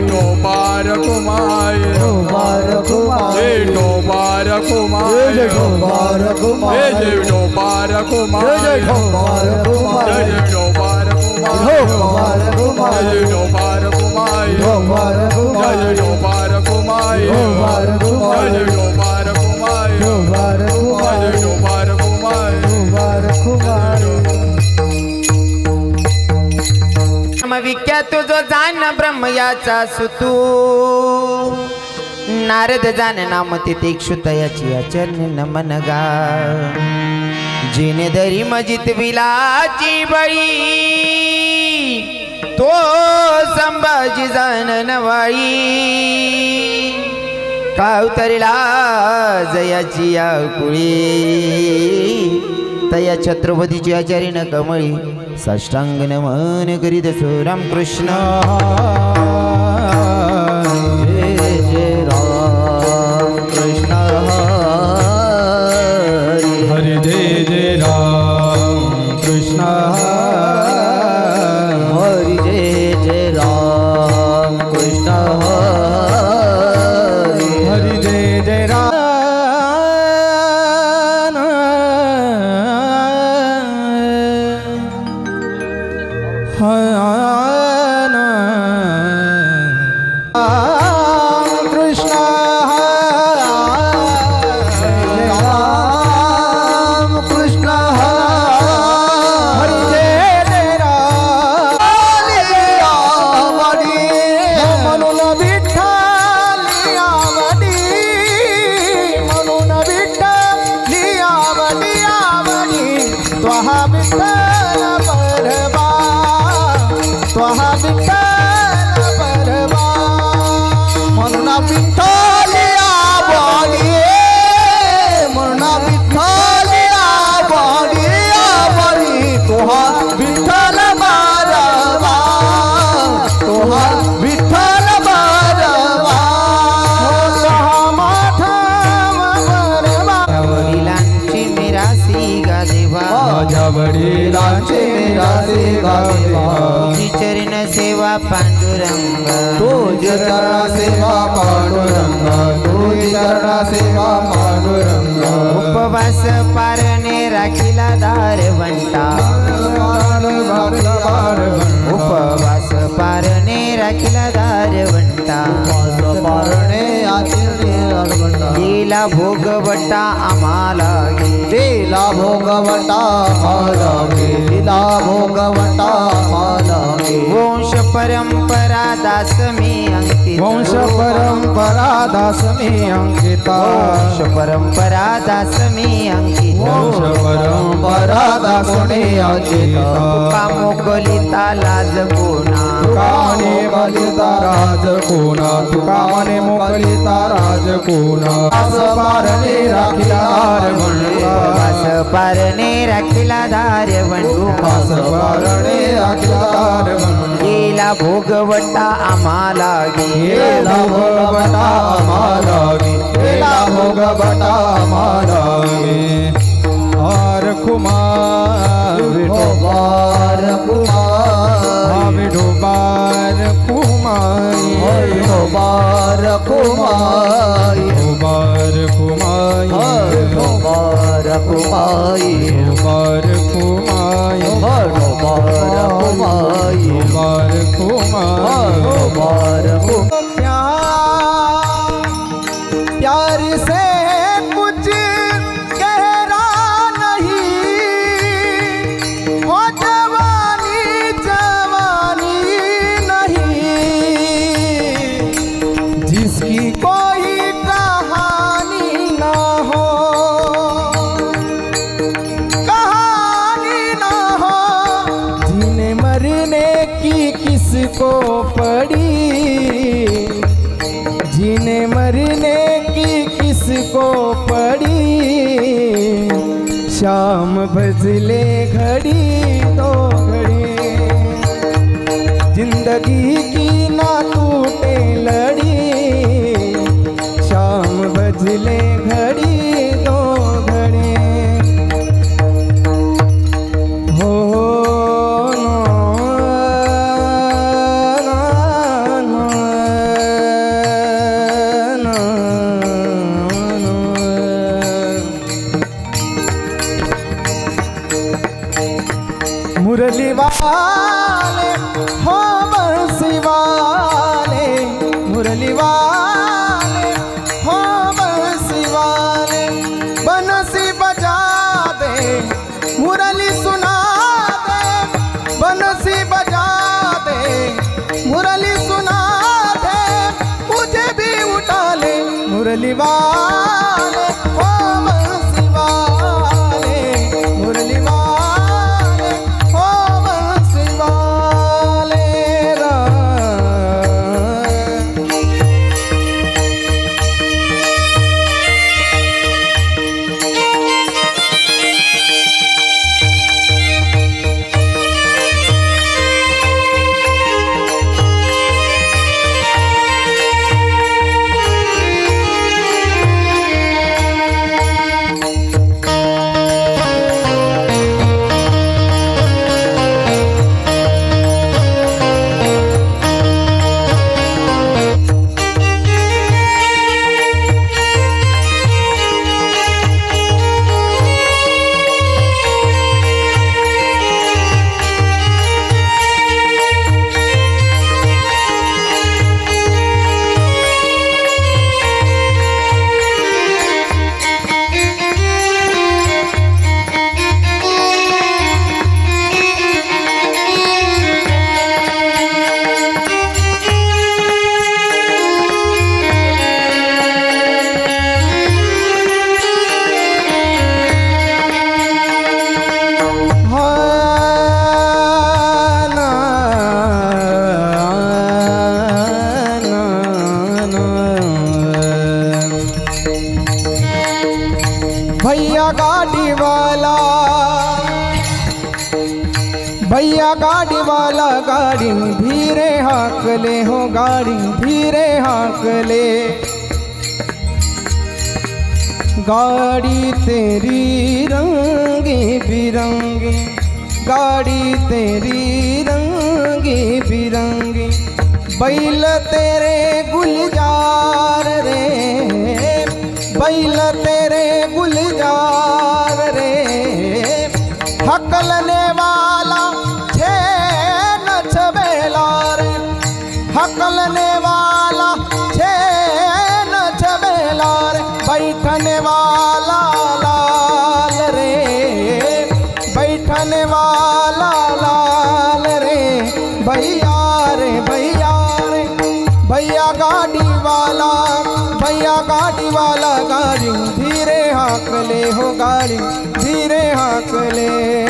નો બારક માય નો બારક માય નો બારક માય નો બારક માય નો બારક માય નો બારક માય નો બારક માય जाण याचा सुतू. नारद जाण नाम तिथे क्षुतयाची आचरण नमन गा. जिने दरी मजित विलाची बळी तो संभाजी जाण नवाळी कावतरीला जयाची या कुळी तया छत्रपतीची आचारी न कमळी. साष्टांग नमन करीत असो रामकृष्ण राखीला दार वंटा उपवास पारणे राखीला दार वंटा पारणे आचरणे अडवटा गेला भोगवटा आम्हाला गे दिला भोगवटा माला दिला भोगवटा माला वंश परंपरा दास मी अंकित वंश परंपरा दास मी अंकिता। वंश परंपरा दास मी अंकित। वंश परंपरा दास मी अंकिता। तुका मोकलिता लाज कोणा। तुका मने बलिता राज कोणा। तुका मने मोकलिता राज कोणा। अस पारणे राखिला पारणे राखीला धार वंडू अस पारणे राखिला गेला भोगवटा आम्हाला गेला भोगवटा मालावी गेला भोगवटा मालावी हार कुमार. कुमार. विठोबार कुमाई भोगार कुमार. भोबार कुमाई કુમાય મોર કુમાય મોર કુમાય મોર કુમાય મોર કુમાય મોર કુમાય પ્યાર પ્યાર સે ফেলিবা ले हो गाड़ी, धीरे हाँक ले। गाड़ी तेरी रंगी बिरंगी, गाड़ी तेरी रंगी बिरंगी। बैल तेरे गुलजार रे, बैल तेरे गुलजार रे। हकल મારી ધીરે હાકલે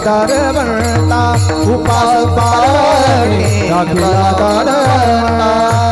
दार बनता उपास पार दाखिला दार बनता।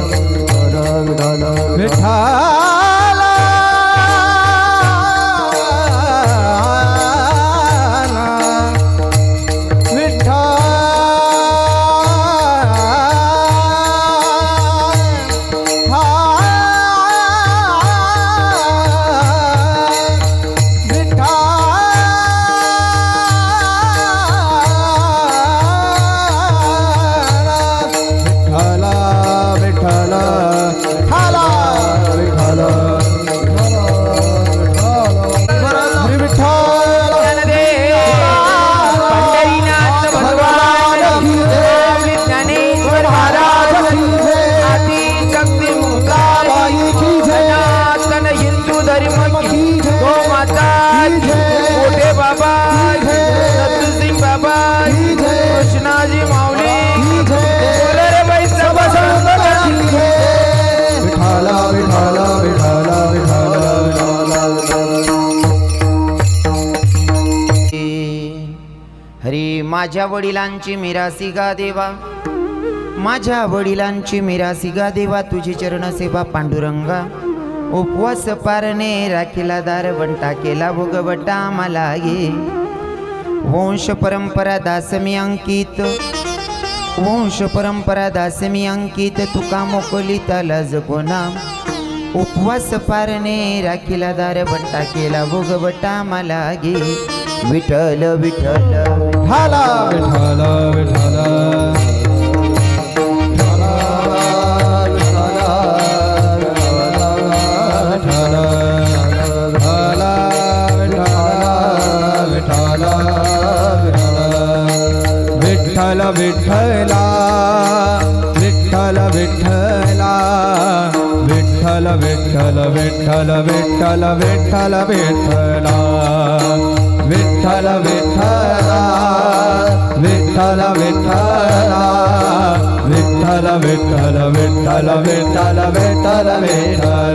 मीठा माझ्या वडिलांची मिरासी गा देवा. माझ्या वडिलांची मिरासी गा देवा तुझी चरण सेवा पांडुरंगा. उपवास पारणे राखीला दार वंटा केला भोगवटा मला ये. वंश परंपरा दासमी अंकित. वंश परंपरा दासमी अंकित तुका मोकली त्याला कोणा उपवास पारणे राखीला दार वंटा केला भोगवटा मला गे विठ्ठल विठ्ठल. विठाला विठाला विठाला विठ्ठल विठ्ठला विठ्ठल विठ्ठला विठ्ठल विठ्ठल विठ्ठल विठ्ठल विठ्ठल विठ्ठला विठ्ठल विठ्ठला विठ्ठल विठ्ठला विठ्ठल विठ्ठल विठ्ठल विठ्ठल विठ्ठल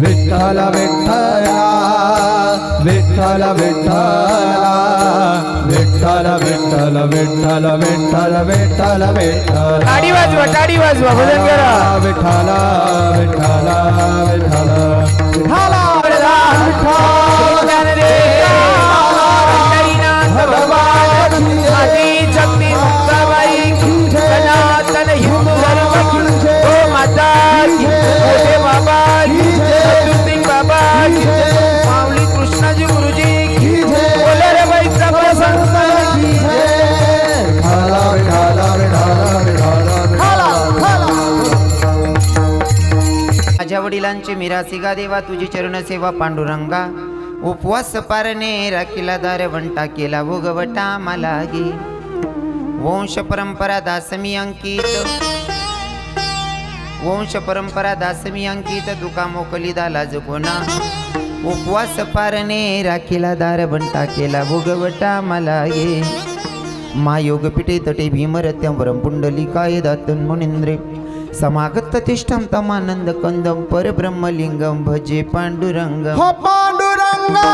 विठ्ठला विठ्ठल विठ्ठला विठ्ठल विठ्ठला विठ्ठल विठ्ठल विठ्ठल विठ्ठल विठ्ठल विठ्ठल टाळी वाजवा टाळी वाजवा भजन करा विठ्ठला विठ्ठला विठ्ठला विठ्ठला माझ्या वडिलांचे देवा तुझी चरण सेवा पांडुरंगा. उपवास पारणे राखीला दार वंटा केला भोगवटा मला गे वंश परंपरा दासमी अंकित. वंश परंपरा दासमी अंकित दुका मोकली दाला जगोना उपवास पारणे राखीला दार बंटा केला भोगवटा मला गे मायोगपीठे तटे भीमरत्यम वरम पुंडली काय दातन मुनिंद्रे. समागत तिष्ठम तमानंद कंदम परब्रह्मलिंगम भजे पांडुरंग हो पांडुरंगा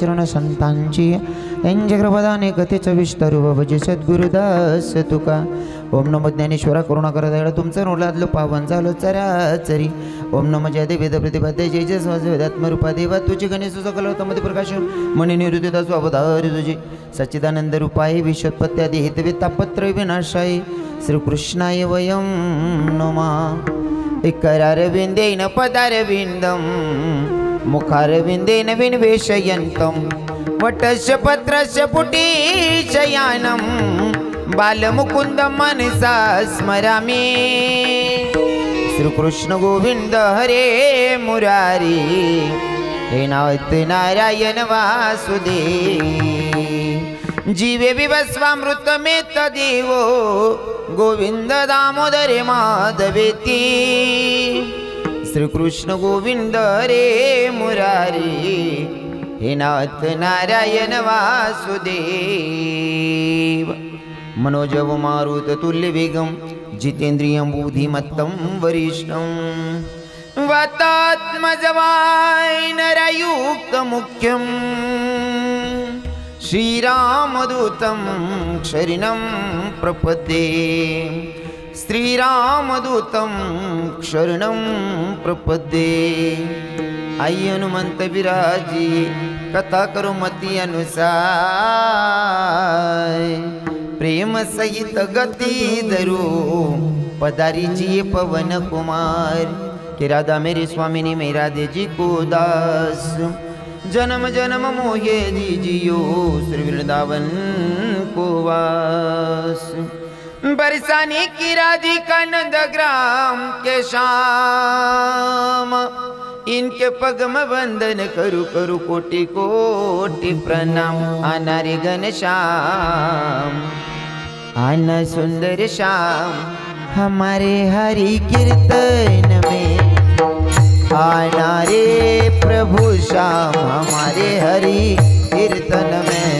चरण संतांची यांच्या कृपदाने कथेचा विस्तार भजे सद्गुरुदास तुका. ओम नमो ज्ञानेश्वरा करुणा करत आहे तुमचं रोलातलं पावन झालं चराचरी ओम नमो जय वेद प्रतिपाद्य जय जय स्वाज वेदात्मरूपा देवा तुझे गणेश सकलमध्ये प्रकाश मणी निरुदिता स्वावधारी तुझे. सच्चिदानंद रूपाय विश्वत्पत्त्यादी हितवे तापत्र विनाशाय श्रीकृष्णाय वयं नमा. इकरारविन्देन पदारविन्दं मुखारविन्देन विन्वेषयन्तं वटस्य पत्रस्य पुटीशयानं बालमुकुन्दं मनसा स्मरामि। श्रीकृष्णगोविन्द हरे मुरारी हे नारायण वासुदे जीवे विवस्वामृतमे देवो गोविंद दामोदरे माधवेती। श्रीकृष्णगोविन्द रे मुरारी हे नाथ नारायण वासुदेव। मनोजवमारुततुल्यवेगं जितेन्द्रियं बुधिमत्तं वरिष्णं वतात्मजवायनरयुक्तमुख्यं श्रीरामदूतं क्षरिणं प्रपदे। श्रीरामदूतं क्षरणं प्रपद्ये आई हनुमंत विराजी कथा करू मती अनुसार प्रेम सहित गती धरू पदारीची पवन कुमार कि राधा मेरी स्वामिनी मेरा देजी को दास जन्म जन्म मोहे दीजियो श्री वृंदावन को वास बरसानी की राधिका नंद ग्राम के शाम इनके पगम वंदन करू करू कोटि कोटि प्रणाम। अनारे घनश्याम आना सुंदर श्याम। हमारे हरि कीर्तन में आना रे प्रभु श्याम हमारे हरि कीर्तन में।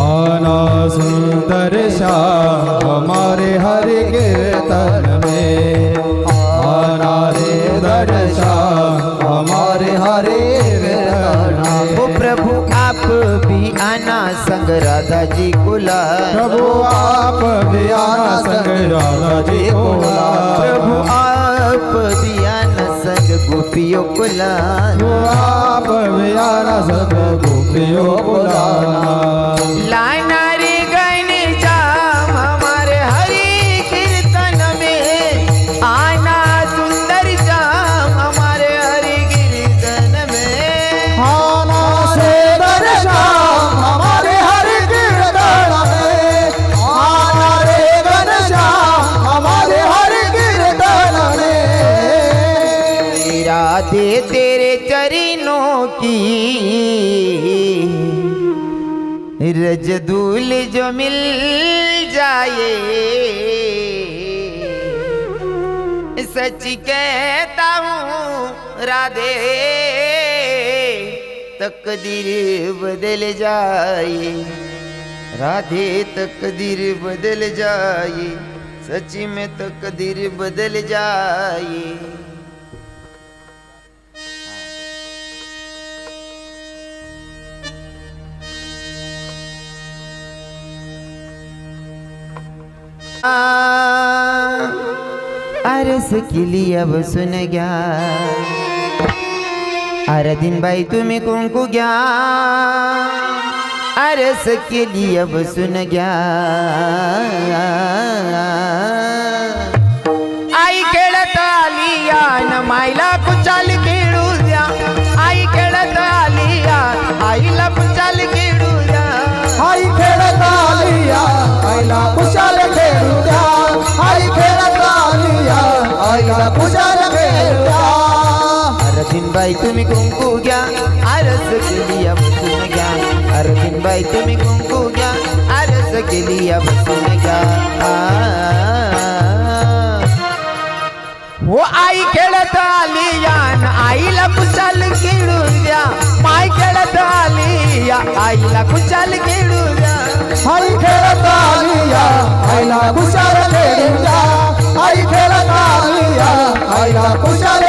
आना सुंदर श्याम। संग राधा जी को ला प्रभु आप आना संग राधा जी को प्रभु आप आना संग गोपियों को ला प्रभु आप आना संग गोपियों को रजदूल जो मिल जाए। सच कहता हूँ राधे तकदीर बदल जाए। राधे तकदीर बदल जाए। सच में तकदीर बदल जाए। अरस केली अब सुन घ्या अरे बाई तुम्ही कुंकू घ्या. अरस केली अब सुन घ्या बाई तुम्ही कुंकू घ्या. आरस केली या बसून घ्या. अरतीन बाई तुम्ही कुंकू घ्या. आरस केली या बसून घ्या. हो आई खेळत आली या आईला कुशाल खेळू द्या. माय खेळत आली या. आईला कुशाल खेळू द्या. आई खेळत आलिया आईला कुशाल खेळू द्या. आई खेळत आलिया आईला कुशाल